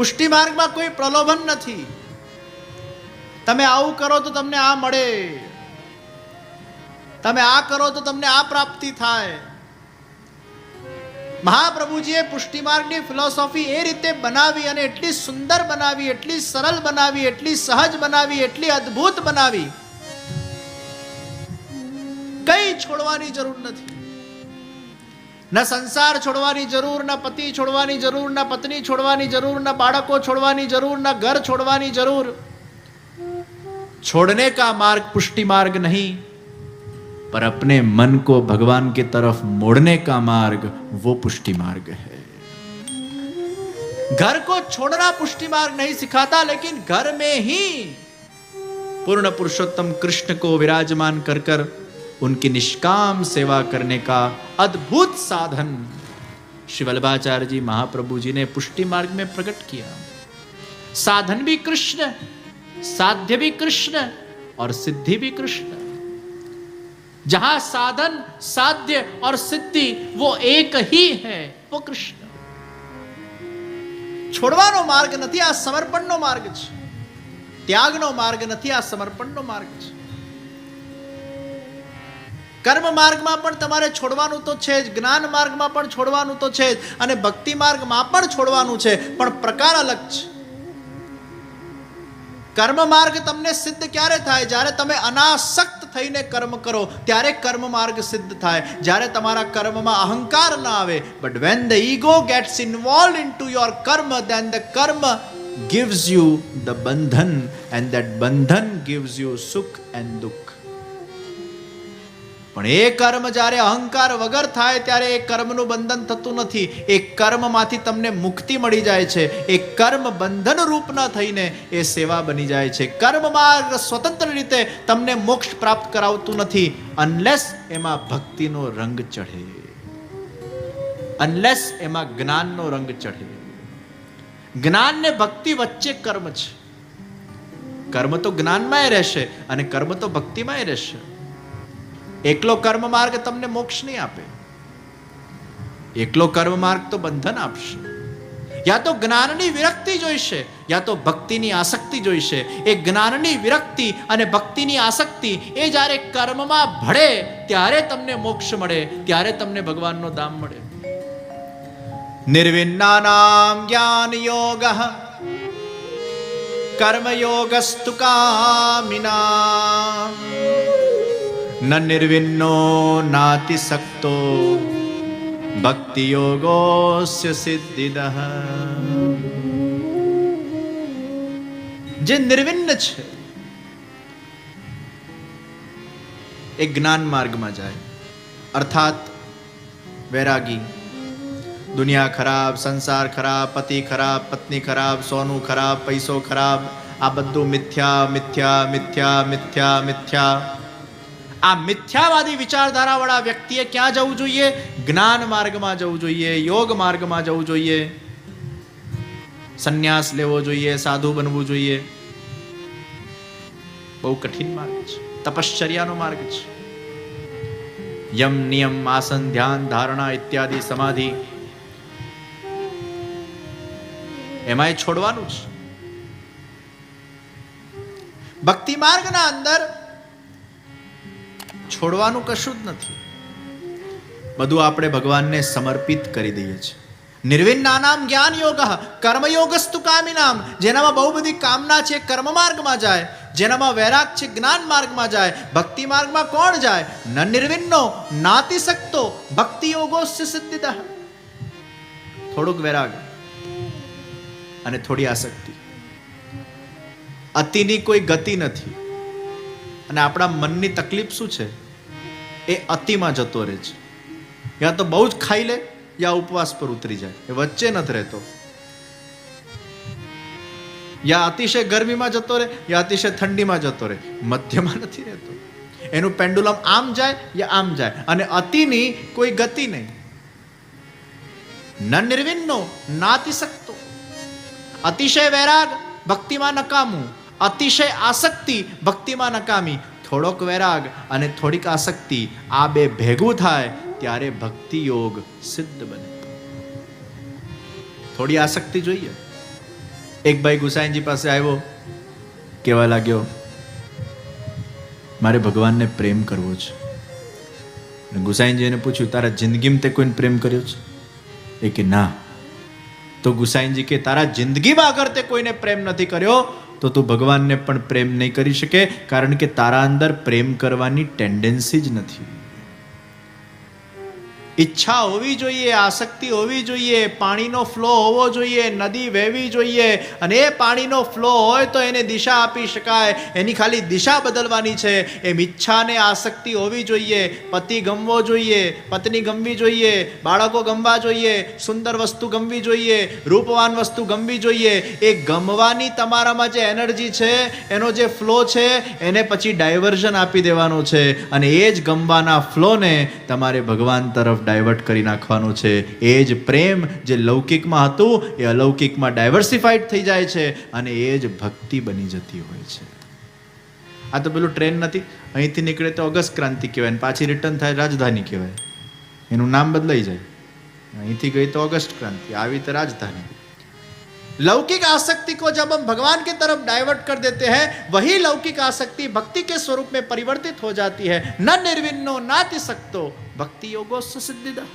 પુષ્ટિ માર્ગમાં કોઈ પ્રલોભન નથી. તમે આવું કરો તો તમને આ મળે. તમે આ કરો તો તમને આ પ્રાપ્તિ થાય. મહાપ્રભુજીએ પુષ્ટિ માર્ગની ફિલોસોફી એ રીતે બનાવી અને એટલી સુંદર બનાવી, એટલી સરળ બનાવી, એટલી સહજ બનાવી, એટલી અદ્ભુત બનાવી. કઈ છોડવાની જરૂર નથી. ન સંસાર છોડવાની જરૂર ન પતિ છોડવાની જરૂર ન પત્ની છોડવાની જરૂર ન બાળકો છોડવાની જરૂર ન ઘર છોડવાની જરૂર छोड़ने का मार्ग पुष्टि मार्ग नहीं पर अपने मन को भगवान की तरफ मोड़ने का मार्ग वो पुष्टि मार्ग है घर को छोड़ना पुष्टि मार्ग नहीं सिखाता लेकिन घर में ही पूर्ण पुरुषोत्तम कृष्ण को विराजमान कर कर उनकी निष्काम सेवा करने का अद्भुत साधन श्री वल्लभाचार्य जी महाप्रभु जी ने पुष्टि मार्ग में प्रकट किया साधन भी कृष्ण साध्य भी कृष्ण और सिद्धि भी कृष्ण जहां साधन साध्य और सिद्धि वो एक ही है वो कृष्ण છોડવાનો માર્ગ નથી આ સમર્પણનો માર્ગ છે ત્યાગનો માર્ગ નથી આ સમર્પણનો માર્ગ છે કર્મ માર્ગમાં પણ તમારે છોડવાનું તો છે જ, જ્ઞાન માર્ગમાં પણ છોડવાનું તો છે જ, અને ભક્તિ માર્ગમાં પણ છોડવાનું છે, પણ પ્રકાર અલગ છે. કર્મ માર્ગ તમને સિદ્ધ ક્યારે થાય? જ્યારે તમે અનાસક્ત થઈને કર્મ કરો, ત્યારે કર્મ માર્ગ સિદ્ધ થાય. જ્યારે તમારા કર્મમાં અહંકાર ના આવે but when the ego gets involve into your karma then the karma gives you the bandhan, and that bandhan gives you sukh and dukh. પણ એ કર્મ જ્યારે અહંકાર વગર થાય ત્યારે એ કર્મનું બંધન થતું નથી. એ કર્મમાંથી તમને મુક્તિ મળી જાય છે. એ કર્મ બંધન રૂપ ન થઈને એ સેવા બની જાય છે. કર્મ માર્ગ સ્વતંત્ર રીતે તમને મોક્ષ પ્રાપ્ત કરાવતું નથી અનલેસ એમાં ભક્તિનો રંગ ચઢે. અનલેસ એમાં જ્ઞાનનો રંગ ચઢે. જ્ઞાન ને ભક્તિ વચ્ચે કર્મ છે. કર્મ તો જ્ઞાનમાંય રહેશે અને કર્મ તો ભક્તિમાંય રહેશે. એકલો કર્મ માર્ગ તમને મોક્ષ નહીં આપે. એકલો કર્મ માર્ગ તો બંધન આપશે. યા તો જ્ઞાનની વિરક્તિ જોઈશે, યા તો ભક્તિની આસક્તિ જોઈશે. એ જ્ઞાનની વિરક્તિ અને ભક્તિની આસક્તિ એ જ્યારે કર્મમાં ભળે, ત્યારે તમને મોક્ષ મળે, ત્યારે તમને ભગવાનનો ધામ મળે. નિર્વિન્નાનામ જ્ઞાન યોગ, કર્મયોગસ્તુ કામિના ન નિર્વિન્નો નાતિસક્તો ભક્તિ યોગોસ્ય સિદ્ધિદ જે નિર્વિન્ન છે એ જ્ઞાન માર્ગમાં જાય અર્થાત વૈરાગી દુનિયા ખરાબ સંસાર ખરાબ પતિ ખરાબ પત્ની ખરાબ સોનું ખરાબ પૈસો ખરાબ આ બધું મિથ્યા મિથ્યા મિથ્યા મિથ્યા મિથ્યા આ મિથ્યાવાદી વિચારધારાવાળા વ્યક્તિએ ક્યાં જવું જોઈએ? જ્ઞાન માર્ગમાં જવું જોઈએ, યોગ માર્ગમાં જવું જોઈએ, સંન્યાસ લેવો જોઈએ, સાધુ બનવું જોઈએ. બહુ કઠિન માર્ગ છે. તપશ્ચર્યાનો માર્ગ છે. યમ નિયમ આસન ધ્યાન ધારણા ઇત્યાદિ સમાધિ. એમાંય છોડવાનું છે ભક્તિ માર્ગના અંદર છોડવાનું કશું જ નથી. બધું આપણે ભગવાનને સમર્પિત કરી દઈએ છીએ. નિર્વિન્નાનામ જ્ઞાન યોગ, કર્મયોગસ્તુ કામિનામ, જેનામાં બહુ બધી કામના છે, કર્મ માર્ગમાં જાય, જેનામાં વૈરાગ છે, જ્ઞાન માર્ગમાં જાય, ભક્તિ માર્ગમાં કોણ જાય? ન નિર્વિન્નો નાતિ શકતો ભક્તિ યોગો સિદ્ધિદ થોડુંક વૈરાગ અને થોડી આસક્તિ. અતિની કોઈ ગતિ નથી. અને આપણા મનની તકલીફ શું છે? એ અતિમાં જતો રહે છે. યા તો બહુ જ ખાઈ લે, યા ઉપવાસ પર ઉતરી જાય. એ વચ્ચે નથી રહેતો. યા અતિશય ગરમીમાં જતો રહે, યા અતિશય ઠંડીમાં જતો રહે. મધ્યમાં નથી રહેતો. એનું પેન્ડુલમ આમ જાય, યા આમ જાય. અને અતિની કોઈ ગતિ નહીં. ન નિર્વિન્નો નાતિ શકતો અતિશય વૈરાગ, ભક્તિમાં નકામું. અતિશય આસક્તિ, ભક્તિમાં નકામી. થોડોક વૈરાગ અને થોડીક આસક્તિ આ બે ભેગું થાય ત્યારે ભક્તિ યોગ સિદ્ધ બને. થોડી આસક્તિ જોઈએ. એક ભાઈ ગુસાઈનજી પાસે આવ્યો. કેવા લાગ્યો? મારે ભગવાનને પ્રેમ કરવો છે. અને ગુસાઈજીને પૂછ્યું, તારા જિંદગીમાં તે કોઈને પ્રેમ કર્યો છે? એ કે, ના. તો ગુસાઈનજી કે, તારા જિંદગીમાં અગર તે કોઈને પ્રેમ નથી કર્યો તો તું ભગવાનને પણ પ્રેમ નહીં કરી શકે, કારણ કે તારા અંદર પ્રેમ કરવાની ટેન્ડન્સી જ નથી. ઈચ્છા હોવી જોઈએ, આસક્તિ હોવી જોઈએ, પાણીનો ફ્લો હોવો જોઈએ, નદી વહેવી જોઈએ અને એ પાણીનો ફ્લો હોય તો એને દિશા આપી શકાય. એની ખાલી દિશા બદલવાની છે. એમ ઈચ્છાને આસક્તિ હોવી જોઈએ, પતિ ગમવો જોઈએ, પત્ની ગમવી જોઈએ, બાળકો ગમવા જોઈએ, સુંદર વસ્તુ ગમવી જોઈએ, રૂપવાન વસ્તુ ગમવી જોઈએ. એ ગમવાની તમારામાં જે એનર્જી છે, એનો જે ફ્લો છે, એને પછી ડાયવર્ઝન આપી દેવાનો છે. અને એ જ ગમવાના ફ્લોને તમારે ભગવાન તરફ તરફ ડાયવર્ટ કરી નાખવાનો છે. એ જ પ્રેમ જે લૌકિકમાં હતું, એ અલૌકિકમાં ડાયવર્સિફાઈડ થઈ જાય છે અને એ જ ભક્તિ બની જતી હોય છે. આ તો પેલું ટ્રેન નથી. અહીંથી નીકળે તો અગસ્ત ક્રાંતિ કહેવાય પાછી રિટર્ન થાય રાજધાની કહેવાય. એનું નામ બદલાઈ જાય. અહીંથી ગઈ તો ઓગસ્ટ ક્રાંતિ, આવી તો રાજધાની. लौकिक आसक्ति को जब हम भगवान की तरफ डाइवर्ट कर देते हैं वही लौकिक आसक्ति भक्ति के स्वरूप में परिवर्तित हो जाती है न निर्विन्नो नाति सकतो भक्ति योगो सिद्धिदा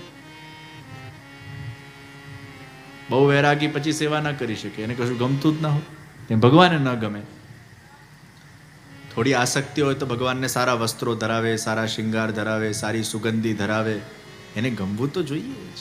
બહુ વૈરાગી પછી સેવા ના કરી શકે એને કશું ગમતું જ ના હોય તે ભગવાને ન ગમે થોડી આસક્તિ હોય તો ભગવાનને સારા વસ્ત્રો ધરાવે સારા શિંગાર ધરાવે સારી સુગંધી ધરાવે એને ગમવું તો જોઈએ જ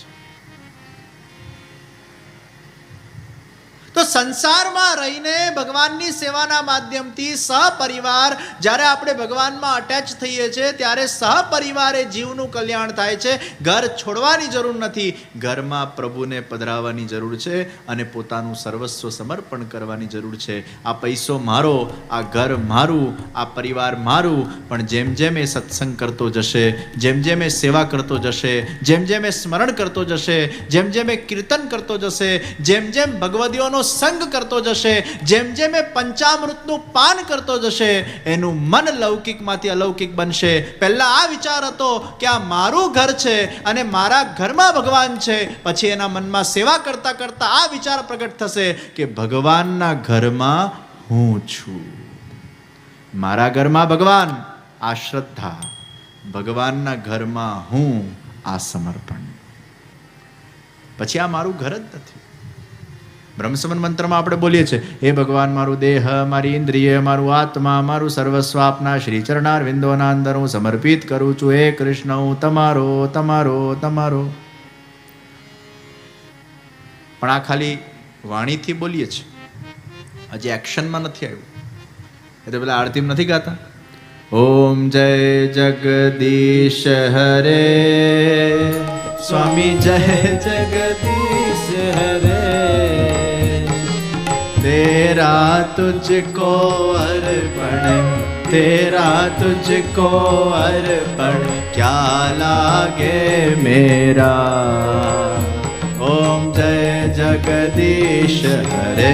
સંસારમાં રહીને ભગવાનની સેવાના માધ્યમથી સહપરિવાર, જ્યારે આપણે ભગવાનમાં અટેચ થઈએ છીએ, ત્યારે સહપરિવારે જીવનું કલ્યાણ થાય છે. ઘર છોડવાની જરૂર નથી. ઘરમાં પ્રભુને પધરાવવાની જરૂર છે અને પોતાનું સર્વસ્વ સમર્પણ કરવાની જરૂર છે. આ પૈસો મારો, આ ઘર મારું, આ પરિવાર મારું, પણ જેમ જેમ એ સત્સંગ કરતો જશે, જેમ જેમ એ સેવા કરતો જશે, જેમ જેમ એ સ્મરણ કરતો જશે, જેમ જેમ એ કીર્તન કરતો જશે, જેમ જેમ ભગવદીઓનો સંગ કરતો જશે, જેમ જેમ એ પંચામૃતનું પાન કરતો જશે, એનું મન લૌકિકમાંથી અલૌકિક બનશે. પહેલા આ વિચાર હતો કે આ મારું ઘર છે અને મારા ઘરમાં ભગવાન છે. પછી એના મનમાં સેવા કરતા કરતા આ વિચાર પ્રગટ થશે કે ભગવાનના ઘરમાં હું છું. મારા ઘરમાં ભગવાન, આ શ્રદ્ધા. ભગવાનના ઘરમાં હું આ સમર્પણ. પછી આ મારું ઘર જ નથી. બ્રહ્મસમન મંત્રમાં આપણે બોલીએ છીએ, હે ભગવાન, મારું દેહ, મારી ઇન્દ્રિય, મારું આત્મા, મારું સર્વસ્વ આપના શ્રી વિંદોના અંદર હું સમર્પિત કરું છું. હે કૃષ્ણ, હું તમારો તમારો તમારો. પણ આ ખાલી વાણીથી બોલીએ છીએ. હજી એક્શનમાં નથી આવ્યું. એ તો પેલા આરતીમ નથી ગાતા. ઓમ જય જગદીશ હરે, સ્વામી જય જગદીશ હરે. तेरा तुझको अर्पण तेरा तुझको अर्पण क्या लागे मेरा ओम जय जगदीश हरे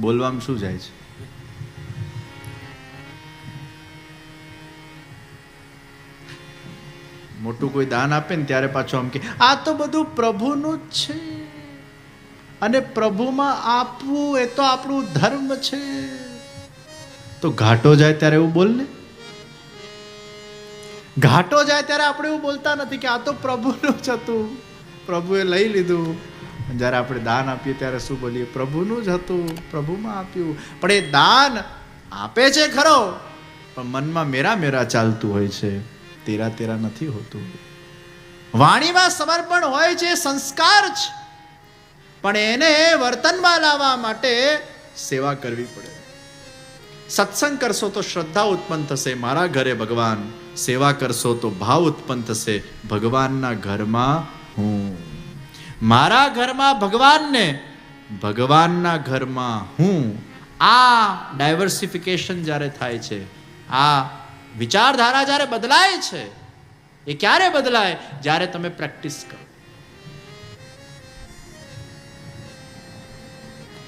બોલવામાં શું જાય છે મોટું કોઈ દાન આપે ને ત્યારે પાછું આમ કે આ તો બધું પ્રભુનું જ છે અને પ્રભુમાં આપવું એ તો આપણું ધર્મ છે. તો ઘાટો જાય ત્યારે એવું બોલ ને. ઘાટો જાય ત્યારે આપણે એવું બોલતા નથી કે આ તો પ્રભુનું જ હતું. પ્રભુએ લઈ લીધું. જ્યારે આપણે દાન આપીએ ત્યારે શું બોલીએ? પ્રભુનું જ હતું. પ્રભુમાં આપ્યું. પણ એ દાન આપે છે ખરો. પણ મનમાં મેરા મેરા ચાલતું હોય છે. તેરા તેરા નથી હોતું. વાણીમાં સમર્પણ હોય છે, સંસ્કાર છે પણ એને વર્તનમાં લાવવા માટે સેવા કરવી પડે. સત્સંગ કરશો તો શ્રદ્ધા ઉત્પન્ન થશે, મારા ઘરે ભગવાન. સેવા કરશો તો ભાવ ઉત્પન્ન થશે, ભગવાનના ઘરમાં હું. મારા ઘરમાં ભગવાનને, ભગવાનના ઘરમાં હું. આ ડાયવર્સિફિકેશન જ્યારે થાય છે, આ વિચારધારા જ્યારે બદલાય છે, એ ક્યારે બદલાય? જ્યારે તમે પ્રેક્ટિસ કરો.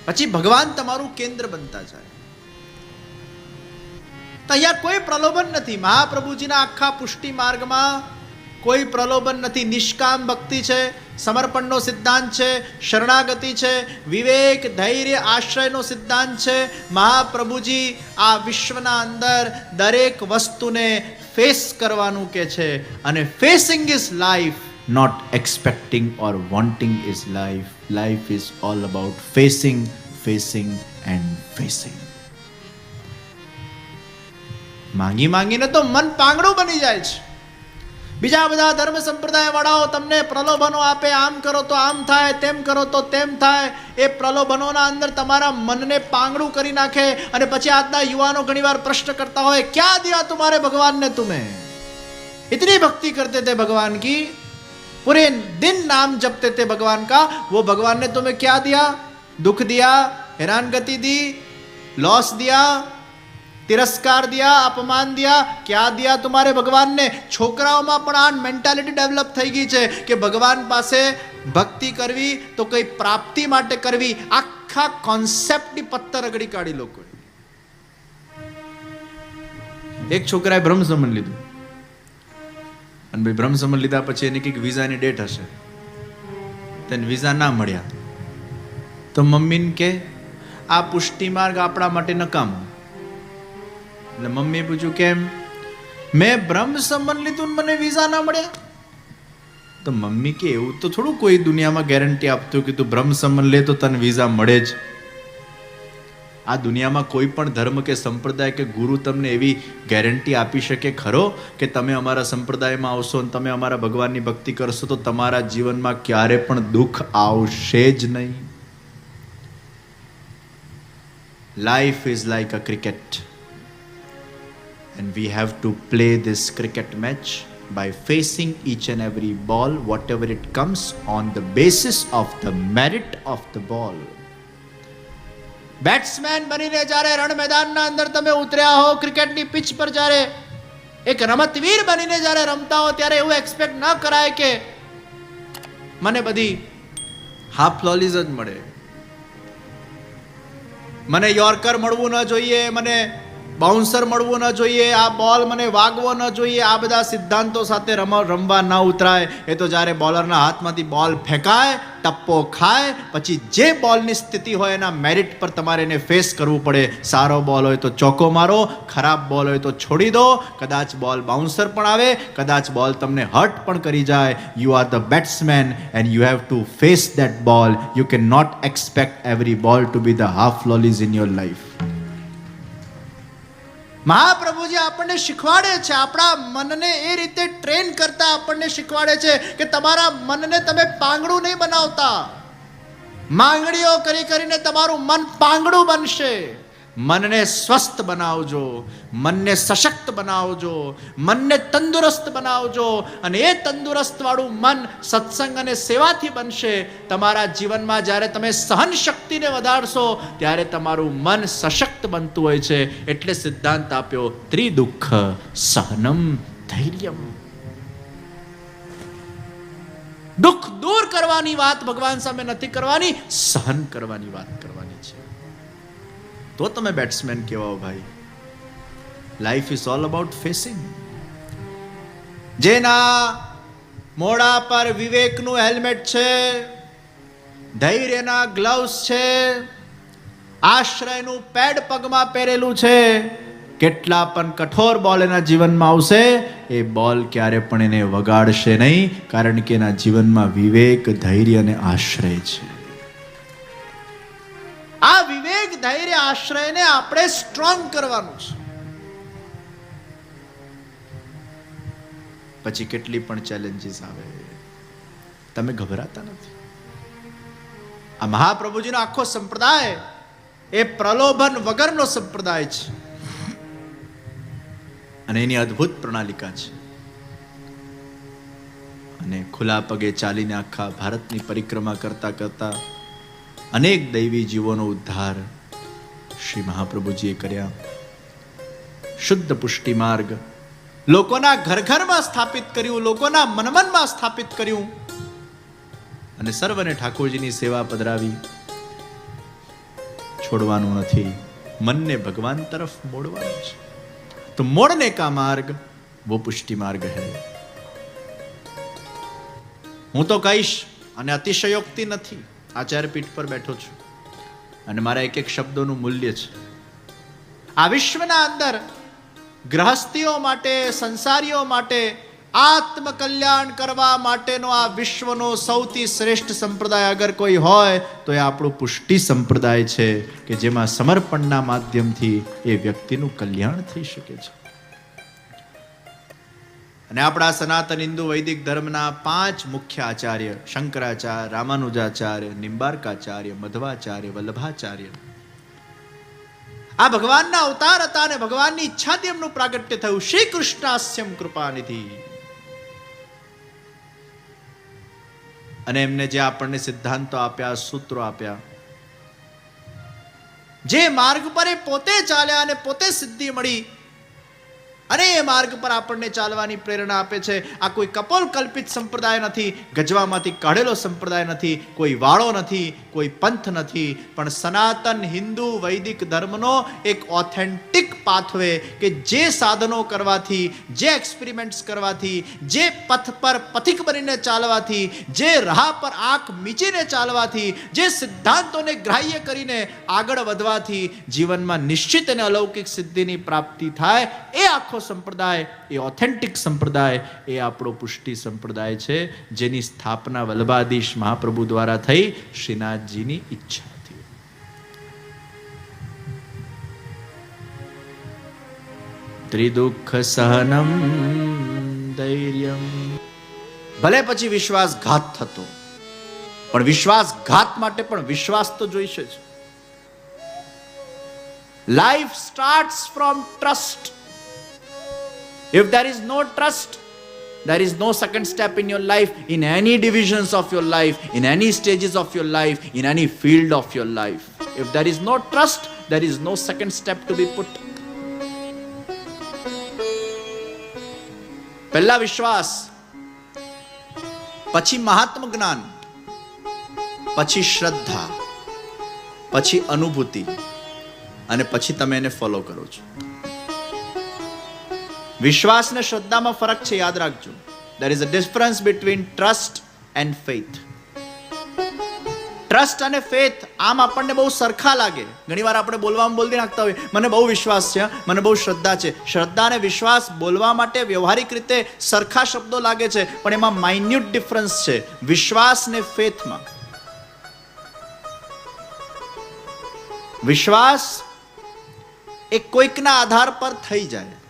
પછી ભગવાન તમારું કેન્દ્ર બનતા જાય. અહીંયા કોઈ પ્રલોભન નથી. મહાપ્રભુજીના આખા પુષ્ટિ માર્ગમાં કોઈ પ્રલોભન નથી. નિષ્કામ ભક્તિ છે, સમર્પણનો સિદ્ધાંત છે, શરણાગતિ છે, વિવેક, ધૈર્ય, આશ્રયનો સિદ્ધાંત છે. મહાપ્રભુજી આ વિશ્વના અંદર દરેક વસ્તુને ફેસ કરવાનું કે છે અને facing is life not expecting or wanting is life life is all about facing facing and facing માંગી માંગીને તો મન પાંગડું બની જાય છે. બીજા બધા ધર્મ સંપ્રદાય વાળાઓ તમને પ્રલોભનો આપે, આમ કરો તો આમ થાય, તેમ કરો તો તેમ થાય. એ પ્રલોભનોના અંદર તમારા મનને પાંગડું કરી નાખે અને પછી આજના યુવાનો ઘણીવાર પ્રશ્ન કરતા હોય, ક્યાં દિયા તુમારે ભગવાનને તુમે? ઇતની ભક્તિ કરતે તે ભગવાન કી पूरे दिन नाम जपते थे भगवान का वो भगवान ने तुम्हें क्या दिया दुख दिया हैरानगति दी लॉस दिया तिरस्कार दिया अपमान दिया क्या दिया तुम्हारे भगवान ने છોકરાઓમાં પણ આ મેન્ટાલિટી ડેવલપ થઈ ગઈ છે કે ભગવાન પાસે ભક્તિ કરવી તો કઈ પ્રાપ્તિ માટે કરવી આખા કોન્સેપ્ટની પત્તર રગડી કાઢી લોકો એક છોકરાએ બ્રહ્મ સમન લીધું અને ભાઈ બ્રહ્મ સમન લીધા પછી એની કંઈક વિઝાની ડેટ હશે. તેને વિઝા ના મળ્યા. તો મમ્મીને કે, આ પુષ્ટિ માર્ગ આપણા માટે નકામો. એટલે મમ્મીએ પૂછ્યું, કેમ? મેં બ્રહ્મ સંબંધ લીધું મને વિઝા ના મળ્યા. તો મમ્મી કે, એવું તો થોડું કોઈ દુનિયામાં ગેરંટી આપતું કે તું બ્રહ્મ સંબંધ લે તો તને વિઝા મળે જ. આ દુનિયામાં કોઈ પણ ધર્મ કે સંપ્રદાય કે ગુરુ તમને એવી ગેરંટી આપી શકે ખરો કે તમે અમારા સંપ્રદાયમાં આવશો અને તમે અમારા ભગવાનની ભક્તિ કરશો તો તમારા જીવનમાં ક્યારે પણ દુઃખ આવશે જ નહીં. Life is like a cricket and we have to play this cricket match by facing each and every ball whatever it comes on the basis of the merit of the ball. Batsman બનીને જ્યારે રણ મેદાનના અંદર તમે ઉતર્યા હો, ક્રિકેટની pitch પર જ્યારે એક રમતવીર બનીને જ્યારે રમતા હો, ત્યારે એવું એક્સપેક્ટ ન કરાય કે મને બધી હાફ લોલીઝ જ મળે. મને યોર્કર મળવું ન જોઈએ, મને બાઉન્સર મળવું ન જોઈએ, આ બોલ મને વાગવો ન જોઈએ, આ બધા સિદ્ધાંતો સાથે રમ, રમવા ન ઉતરાય. એ તો જ્યારે બોલરના હાથમાંથી બોલ ફેંકાય, ટપ્પો ખાય, પછી જે બોલની સ્થિતિ હોય એના મેરિટ પર તમારે એને ફેસ કરવું પડે. સારો બોલ હોય તો ચોકો મારો, ખરાબ બોલ હોય તો છોડી દો, કદાચ બોલ બાઉન્સર પણ આવે, કદાચ બોલ તમને હર્ટ પણ કરી જાય. You are the batsman and you have to face that ball you can not expect every ball to be the half lollies in your life Mahaprabhuji આપણને શીખવાડે છે, આપણા મનને એ રીતે ટ્રેન કરતા આપણને શીખવાડે છે કે તમારા મનને તમે પાંગડું નહીં બનાવતા. માંગણીઓ કરી કરીને તમારું મન પાંગડું બનશે. મનને સ્વસ્થ બનાવજો, મનને સશક્ત બનાવજો, મનને તંદુરસ્ત બનાવજો અને એ તંદુરસ્ત વાળું મન સત્સંગ અને સેવાથી બનશે. તમારા જીવનમાં જ્યારે તમે સહન શક્તિને વધારશો, ત્યારે તમારું મન સશક્ત બનતું હોય છે. એટલે સિદ્ધાંત આપ્યો, ત્રિદુઃખ સહનમ ધૈર્યમ. દુઃખ દૂર કરવાની વાત ભગવાન સામે નથી કરવાની, સહન કરવાની વાત. તો તમે બેટ્સમેન કહેવાઓ ભાઈ. Life is all about facing જેના મોડા પર વિવેકનું હેલ્મેટ છે, ધૈર્યના ગ્લવ્સ છે, આશ્રયનું પેડ પગમાં પહેરેલું છે, કેટલા પણ કઠોર બોલ એના જીવનમાં આવશે, એ બોલ ક્યારે પણ એને વગાડશે નહીં, કારણ કે એના જીવનમાં વિવેક, ધૈર્ય અને આશ્રય છે. આશ્રયને આપણે સ્ટ્રોંગ કરવાનું છે. પછી કેટલી પણ ચેલેન્જીસ આવે. તમે ગભરાતા નથી. આ મહાપ્રભુજીનો આખો સંપ્રદાય એ પ્રલોભન વગરનો સંપ્રદાય છે. અને એની અદ્ભુત પ્રણાલિકા છે. અને ખુલ્લા પગે ચાલીને આખા ભારતની પરિક્રમા કરતા કરતા અનેક દૈવી જીવોનો ઉદ્ધાર શ્રી મહાપ્રભુજીએ કર્યા. શુદ્ધ પુષ્ટિ માર્ગ. લોકોના ઘર ઘરમાં સ્થાપિત કર્યું, લોકોના મનમનમાં સ્થાપિત કર્યું. અને સર્વને ઠાકોરજીની સેવા પધરાવી. છોડવાનું નથી, મનને ભગવાન તરફ મોડવાનું છે. તો મોડને કા માર્ગ? વો પુષ્ટિ માર્ગ હે. હું તો કહીશ, અને અતિશયોક્તિ નથી. આચાર્ય પીઠ પર બેઠો છું. અને મારા એક એક શબ્દોનું મૂલ્ય છે. આ વિશ્વના અંદર ગ્રહસ્થીઓ માટે, સંસારીઓ માટે આત્મકલ્યાણ કરવા માટેનો આ વિશ્વનો સૌથી શ્રેષ્ઠ સંપ્રદાય અગર કોઈ હોય, તો એ આપણું પુષ્ટિ સંપ્રદાય છે કે જેમાં સમર્પણના માધ્યમથી એ વ્યક્તિનું કલ્યાણ થઈ શકે છે. અને આપણા સનાતન હિન્દુ વૈદિક ધર્મના પાંચ મુખ્ય આચાર્ય શંકરાચાર્ય, રામાનુજાચાર્ય, નિંબાર્કાચાર્ય, મધવાચાર્ય, વલ્લભાચાર્ય. આ ભગવાનના અવતાર હતા અને ભગવાનની ઈચ્છાથી એમનું પ્રાગટ્ય થયું. શ્રી કૃષ્ણાસ્યમ કૃપાનિધિ. અને એમને જે આપણને સિદ્ધાંતો આપ્યા, સૂત્રો આપ્યા, જે માર્ગ પર એ પોતે ચાલ્યા અને પોતે સિદ્ધિ મળી અને એ માર્ગ પર આપણને ચાલવાની પ્રેરણા આપે છે. આ કોઈ કપોલ કલ્પિત સંપ્રદાય નથી. ગજવામાંથી કાઢેલો સંપ્રદાય નથી. કોઈ વાળો નથી, કોઈ પંથ નથી. પણ સનાતન હિન્દુ વૈદિક ધર્મનો એક ઓથેન્ટિક પાથવે કે જે સાધનો કરવાથી, જે એક્સપેરિમેન્ટ્સ કરવાથી, જે પથ પર પથિક બનીને ચાલવાથી, જે રાહ પર આંખ મીચીને ચાલવાથી, જે સિદ્ધાંતોને ગ્રાહ્ય કરીને આગળ વધવાથી જીવનમાં નિશ્ચિત અને અલૌકિક સિદ્ધિની પ્રાપ્તિ થાય, એ આખો સંપ્રદાય, એ ઓથેન્ટિક સંપ્રદાય, એ આપણો પુષ્ટિ સંપ્રદાય છે, જેની સ્થાપના વલ્લભાધીશ મહાપ્રભુ દ્વારા થઈ, શ્રીનાથજીની ઈચ્છા ત્રિદુઃખ સહનમ, ધૈર્યમ. ભલે પછી વિશ્વાસઘાત થતો, પણ વિશ્વાસઘાત માટે પણ વિશ્વાસ તો જોઈશે જ. Life start from trust If there is no trust, there is no second step in your life, in any divisions of your life, in any stages of your life, in any field of your life. If there is no trust, there is no second step to be put. પહેલા વિશ્વાસ પછી મહાત્મ જ્ઞાન પછી શ્રદ્ધા પછી અનુભૂતિ અને પછી તમે એને ફોલો કરો છો વિશ્વાસ ને શ્રદ્ધામાં ફરક છે, યાદ રાખજો. There is a difference between trust and faith trust અને ફેથ આમ આપણને બહુ સરખા લાગે. ઘણીવાર આપણે બોલવામાં બોલી નાખતા હોય મને બહુ વિશ્વાસ છે, મને બહુ શ્રદ્ધા છે. શ્રદ્ધા અને વિશ્વાસ બોલવા માટે વ્યવહારિક રીતે સરખા શબ્દો લાગે છે, પણ એમાં માઇન્યુટ ડિફરન્સ છે, વિશ્વાસ ને ફેથમાં વિશ્વાસ એ કોઈકના આધાર પર થઈ જાય.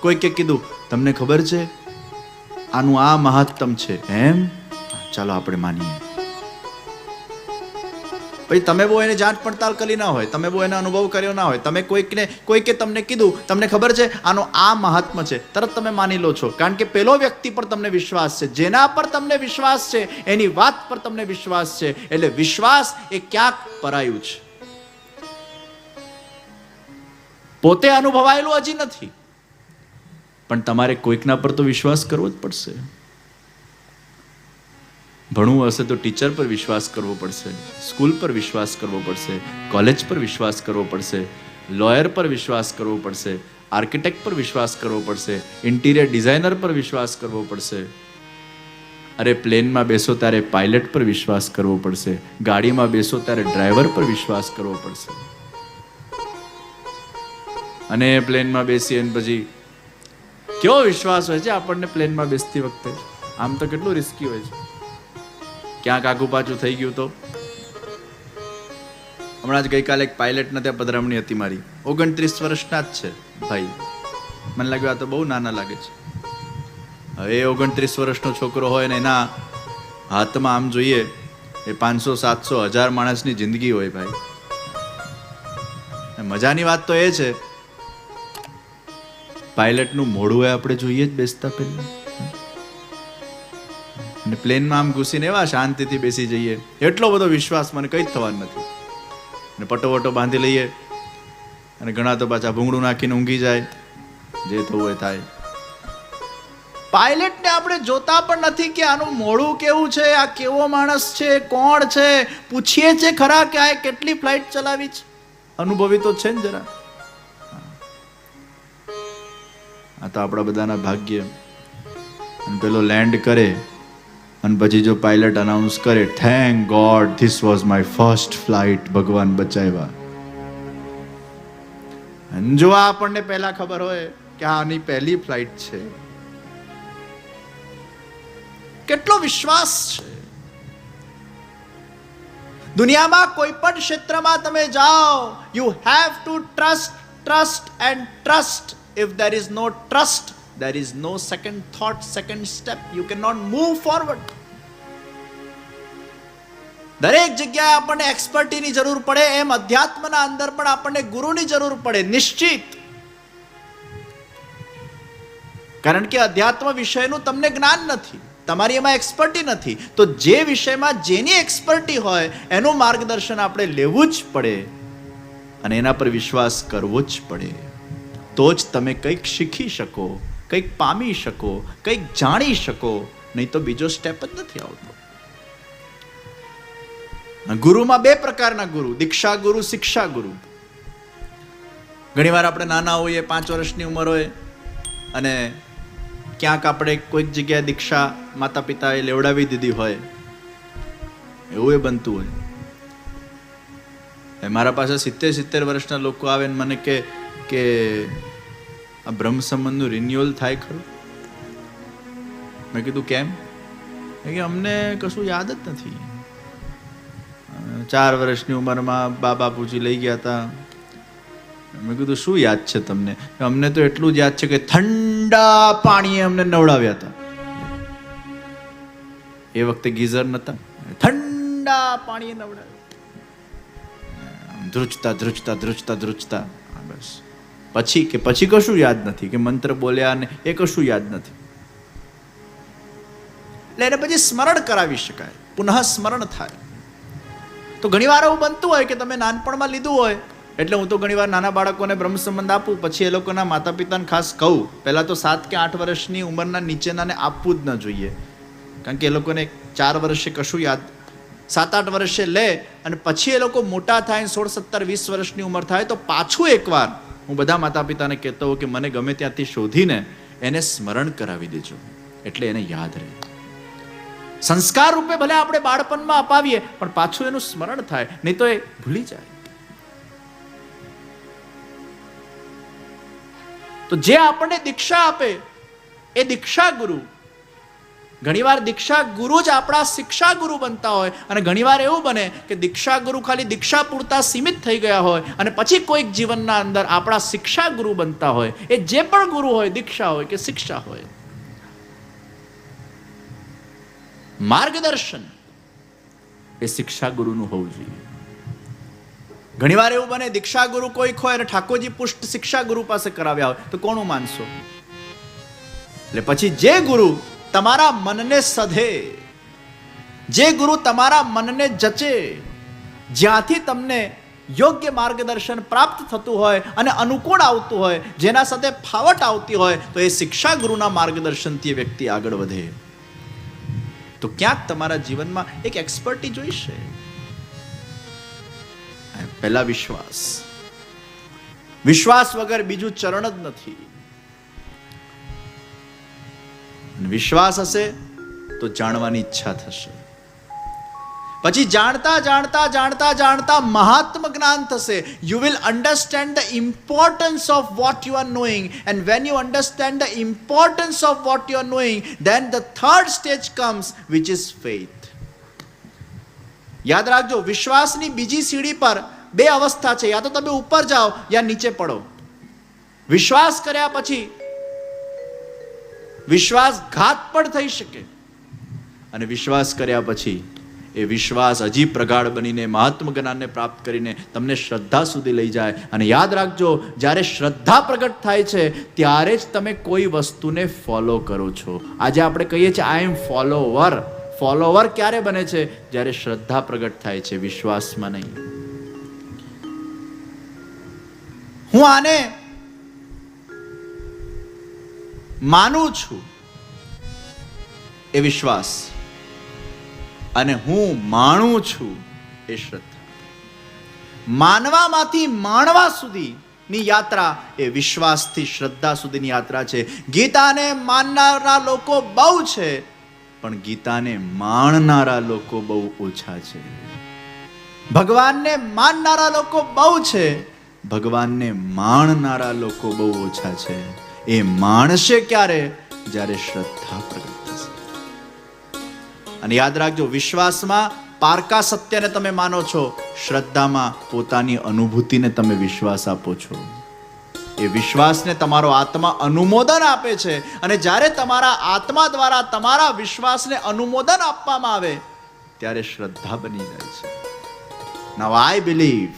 કોઈકે કીધું, તમને ખબર છે? આનું આ મહત્તમ છે. એમ? ચાલો આપણે માનીએ. પછી તમે બહુ એને જાંચ પડતાલ કરી ના હોય, તમે બહુ એનો અનુભવ કર્યો ના હોય, તમે કોઈકને, કોઈકે તમને કીધું, તમને ખબર છે? આનો આ મહાત્મ છે. તરત તમે માની લો છો, કારણ કે પેલો વ્યક્તિ પર તમને વિશ્વાસ છે, જેના પર તમને વિશ્વાસ છે, એની વાત પર તમને વિશ્વાસ છે, એટલે વિશ્વાસ એ ક્યાંક પરાયું છે. પોતે અનુભવાયેલું હજી નથી. પણ તમારે કોઈકના પર તો વિશ્વાસ કરવો જ પડશે. ભણવું હશે તો ટીચર પર વિશ્વાસ કરવો પડશે, સ્કૂલ પર વિશ્વાસ કરવો પડશે, કોલેજ પર વિશ્વાસ કરવો પડશે, લોયર પર વિશ્વાસ કરવો પડશે, આર્કિટેક્ટ પર વિશ્વાસ કરવો પડશે, ઇન્ટિરિયર ડિઝાઇનર પર વિશ્વાસ કરવો પડશે. અરે પ્લેનમાં બેસો ત્યારે પાયલટ પર વિશ્વાસ કરવો પડશે, ગાડીમાં બેસો ત્યારે ડ્રાઈવર પર વિશ્વાસ કરવો પડશે. અને પ્લેનમાં બેસી અને પછી કેવો વિશ્વાસ હોય છે આપણને પ્લેનમાં બેસતી વખતે? આમ તો કેટલું રિસ્કી હોય છે. ક્યાંક આગું પાછું થઈ ગયું તો? હમણાં જ ગઈકાલે એક પાયલટના ત્યાં પધરામણી હતી મારી. ઓગણત્રીસ વર્ષના જ છે, ભાઈ. મને લાગ્યું આ તો બહુ નાના લાગે છે. હવે એ ઓગણત્રીસ વર્ષનો છોકરો હોય ને એના હાથમાં આમ જોઈએ, એ પાંચસો, સાતસો, હજાર માણસની જિંદગી હોય, ભાઈ. મજાની વાત તો એ છે પાયલટનું મોઢું હોય આપણે જોઈએ જ બેસતા પહેલા. અને પ્લેનમાં આમ ઘૂસીને એવા શાંતિથી બેસી જઈએ. એટલો બધો વિશ્વાસ મને કંઈ જ થવાનું નથી. અને પટો વટો બાંધી લઈએ. અને ઘણા તો પાછા ભૂંગળું નાખીને ઊંઘી જાય. જે થવું હોય થાય. પાયલટને આપણે જોતા પણ નથી કે આનું મોડું કેવું છે, આ કેવો માણસ છે, કોણ છે? પૂછીએ છે ખરા કે આ કેટલી ફ્લાઇટ ચલાવી છે? અનુભવી તો છે ને જરા. આ તો આપણા બધાના ભાગ્ય. અને પેલો લેન્ડ કરે અને પછી જો પાયલટ અનાઉન્સ કરે thank God this was my first flight ભગવાન બચાવ્યા. અને જો આપણને પહેલા ખબર હોય કે આની પહેલી ફ્લાઇટ છે, કેટલો વિશ્વાસ છે. દુનિયામાં કોઈ પણ ક્ષેત્રમાં તમે જાઓ you have to trust trust and trust if there is no trust there is no second thought second step you cannot move forward દરેક જગ્યાએ આપણને એક્સપર્ટીની જરૂર પડે, એમ અધ્યાત્મના અંદર પણ આપણને ગુરુની જરૂર પડે, નિશ્ચિત. કારણ કે અધ્યાત્મ વિષયનું તમને જ્ઞાન નથી, તમારી એમાં એક્સપર્ટી નથી. તો જે વિષયમાં જેની એક્સપર્ટી હોય, એનું માર્ગદર્શન આપણે લેવું જ પડે. અને એના પર વિશ્વાસ કરવો જ પડે. તો જ તમે કંઈક શીખી શકો, કંઈક પામી શકો, કંઈક જાણી શકો, નહીં તો બીજો સ્ટેપ જ નથી આવતો. ગુરુમાં બે પ્રકારના ગુરુ દીક્ષા ગુરુ શિક્ષા ગુરુ ઘણીવાર આપણે નાના હોઈએ, પાંચ વર્ષની ઉંમર હોય, અને ક્યાંક આપણે કોઈક જગ્યાએ દીક્ષા માતા પિતાએ લેવડાવી દીધી હોય, એવું એ બનતું હોય. મારા પાસે સિત્તેર સિત્તેર વર્ષના લોકો આવે ને મને કે કે આ બ્રહ્મ સંબંધનું રિન્યુઅલ થાય ખરું? મેં કીધું, કેમ? કે અમને કશું યાદ જ નથી. ચાર વર્ષની ઉંમરમાં બા બાપુજી લઈ ગયા હતા. મેં કીધું, શું યાદ છે તમને? અમને તો એટલું જ યાદ છે કે ઠંડા પાણીએ અમને નવડાવ્યા હતા. એ વખતે ગીઝર નતા ઠંડા પાણીએ નવડાવ્યા. ધ્રુજતા ધ્રુજતા ધ્રુજતા ધ્રુજતા. બસ. પછી કે પછી કશું યાદ નથી, કે મંત્ર બોલ્યા ને એ કશું યાદ નથી. એટલે એને પછી સ્મરણ કરાવી શકાય, પુનઃ સ્મરણ થાય. તો ઘણીવાર એવું બનતું હોય કે તમે નાનપણમાં લીધું હોય, એટલે હું તો ઘણીવાર નાના બાળકોને બ્રહ્મ સંબંધ આપું, પછી એ લોકોના માતા પિતાને ખાસ કહું, પહેલાં તો સાત કે આઠ વર્ષની ઉંમરના નીચેનાને આપવું જ ન જોઈએ. કારણ કે એ લોકોને ચાર વર્ષે કશું યાદ, સાત આઠ વર્ષે લે, અને પછી એ લોકો મોટા થાય, સોળ સત્તર વીસ વર્ષની ઉંમર થાય, તો પાછું એકવાર હું બધા માતા પિતાને કહેતો હોઉં કે મને ગમે ત્યાંથી શોધીને એને સ્મરણ કરાવી દેજો. એટલે એને યાદ રહે. સંસ્કાર રૂપે ભલે આપણે બાળપણમાં અપાવીએ, પણ પાછું એનું સ્મરણ થાય, નહીં તો એ ભૂલી જાય. તો જે આપણને દીક્ષા આપે, એ દીક્ષા ગુરુ ઘણીવાર દીક્ષા ગુરુ જ આપણા શિક્ષા ગુરુ બનતા હોય. અને ઘણીવાર એવું બને કે દીક્ષા ગુરુ ખાલી દીક્ષા પૂરતા સીમિત થઈ ગયા હોય અને પછી કોઈક જીવનના અંદર આપણા શિક્ષા ગુરુ બનતા હોય. એ જે પણ ગુરુ હોય, દીક્ષા હોય કે શિક્ષા હોય. માર્ગદર્શન એ શિક્ષા ગુરુનું હોવું જોઈએ. ઘણીવાર એવું બને દીક્ષા ગુરુ કોઈક હોય અને ઠાકોરજી પુષ્ટ શિક્ષા ગુરુ પાસે કરાવ્યા હોય. તો કોનું માનશો? એટલે પછી જે ગુરુ તમારા મનને સધે. જે ગુરુ તમારા મનને જચે, જ્યાંથી તમને યોગ્ય માર્ગદર્શન પ્રાપ્ત થતું હોય અને અનુકૂળ આવતું હોય, જેના સાથે ફાવટ આવતી હોય, તો એ શિક્ષા ગુરુના માર્ગદર્શનથી વ્યક્તિ આગળ વધે. તો ક્યાંક તમારા જીવનમાં એક એક્સપર્ટી જોઈશે? પહેલા વિશ્વાસ. વિશ્વાસ વગર બીજું ચરણ જ નથી. વિશ્વાસ હશે તો જાણવાની ઈચ્છા થશે. પછી જાણતા જાણતા જાણતા જાણતા મહાત્મ જ્ઞાન થશે. You will understand the importance of what you are knowing and when you understand the importance of what you are knowing then the third stage comes which is faith યાદ રાખજો, વિશ્વાસની બીજી સીડી પર બે અવસ્થા છે. યા તો તમે ઉપર જાઓ, યા નીચે પડો. વિશ્વાસ કર્યા પછી વિશ્વાસઘાત પણ થઈ શકે. અને વિશ્વાસ કર્યા પછી એ વિશ્વાસ હજી પ્રગાઢ બનીને મહાત્મ જ્ઞાનને પ્રાપ્ત કરીને તમને શ્રદ્ધા સુધી લઈ જાય. અને યાદ રાખજો, જ્યારે શ્રદ્ધા પ્રગટ થાય છે, ત્યારે જ તમે કોઈ વસ્તુને ફોલો કરો છો. આજે આપણે કહીએ છીએ આઈ એમ ફોલોવર ફોલોવર ક્યારે બને છે? જ્યારે શ્રદ્ધા પ્રગટ થાય છે, વિશ્વાસમાં નહીં. હું આને માનું છું એ વિશ્વાસ. અને હું માણું છું એ શ્રદ્ધા. માનવામાંથી માણવા સુધીની યાત્રા એ વિશ્વાસથી શ્રદ્ધા સુધીની યાત્રા છે. ગીતાને માનનારા લોકો બહુ છે, પણ ગીતાને માણનારા લોકો બહુ ઓછા છે. ભગવાનને માનનારા લોકો બહુ છે, ભગવાનને માણનારા લોકો બહુ ઓછા છે. એ માણશે ક્યારે? જ્યારે શ્રદ્ધા પ્રગટ થશે. અને યાદ રાખજો, વિશ્વાસમાં પારકા સત્યને તમે માનો છો, શ્રદ્ધામાં પોતાની અનુભૂતિને તમે વિશ્વાસ આપો છો. એ વિશ્વાસને તમારો આત્મા અનુમોદન આપે છે. અને જ્યારે તમારા આત્મા દ્વારા તમારા વિશ્વાસને અનુમોદન આપવામાં આવે, ત્યારે શ્રદ્ધા બની જાય છે. Now I believe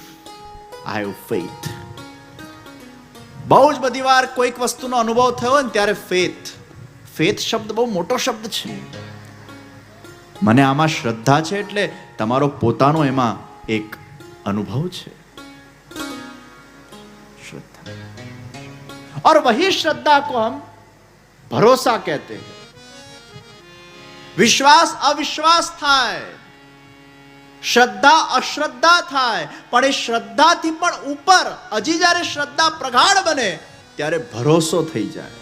I have faith બહુ જ બધી વાર કોઈક વસ્તુનો અનુભવ થયો હોય ને ત્યારે ફેથ ફેથ શબ્દ બહુ મોટો શબ્દ છે મને આમાં શ્રદ્ધા છે એટલે તમારો પોતાનો એમાં એક અનુભવ છે श्रद्धा और वही श्रद्धा को हम भरोसा कहते हैं વિશ્વાસ અવિશ્વાસ થાય શ્રદ્ધા અશ્રદ્ધા થાય, પણ એ શ્રદ્ધાથી પણ ઉપર. હજી જ્યારે શ્રદ્ધા પ્રગાઢ બને, ત્યારે ભરોસો થઈ જાય.